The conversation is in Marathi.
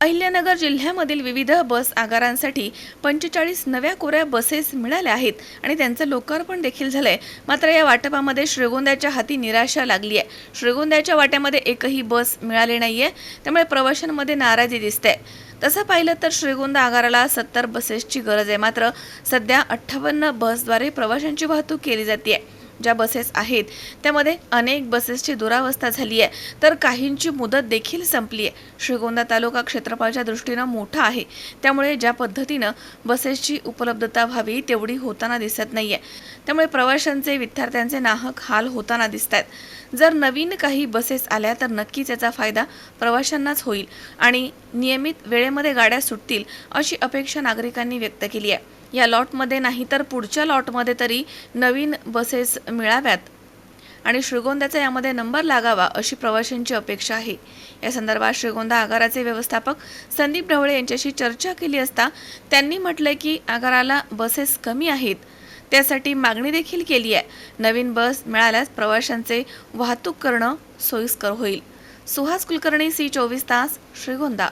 अहिल्यानगर जिल्ह्यामधील विविध बस आगारांसाठी पंचेचाळीस नव्या कोऱ्या बसेस मिळाल्या आहेत आणि त्यांचं लोकार्पण देखील झालं आहे मात्र या वाटपामध्ये श्रीगोंद्याच्या हाती निराशा लागली आहे श्रीगोंद्याच्या वाट्यामध्ये एकही बस मिळाली नाही आहे त्यामुळे प्रवाशांमध्ये नाराजी दिसते तसं पाहिलं तर श्रीगोंदा आगाराला सत्तर बसेसची गरज आहे. मात्र सध्या अठ्ठावन्न बसद्वारे प्रवाशांची वाहतूक केली जाते ज्या बसेस आहेत त्यामध्ये अनेक बसेसची दुरावस्था झाली आहे. तर काहींची मुदत देखील संपली आहे. श्रीगोंदा तालुका क्षेत्रफळाच्या दृष्टीनं मोठा आहे. त्यामुळे ज्या पद्धतीनं बसेसची उपलब्धता व्हावी तेवढी होताना दिसत नाही आहे त्यामुळे प्रवाशांचे विद्यार्थ्यांचे नाहक हाल होताना दिसत आहेत जर नवीन काही बसेस आल्या तर नक्कीच याचा फायदा प्रवाशांनाच होईल आणि नियमित वेळेमध्ये गाड्या सुटतील अशी अपेक्षा नागरिकांनी व्यक्त केली आहे. या लॉटमध्ये नाही तर पुढच्या लॉटमध्ये तरी नवीन बसेस मिळाव्यात. आणि श्रीगोंद्याचा यामध्ये नंबर लागावा अशी प्रवाशांची अपेक्षा आहे. या संदर्भात श्रीगोंदा आगाराचे व्यवस्थापक संदीप ढवळे यांच्याशी चर्चा केली असता त्यांनी म्हटलंय की आगाराला बसेस कमी आहेत. त्यासाठी मागणी देखील केली आहे. नवीन बस मिळाल्यास प्रवाशांचे वाहतूक करणं सोयीस्कर होईल. सुहास कुलकर्णी सी चोवीस तास श्रीगोंदा.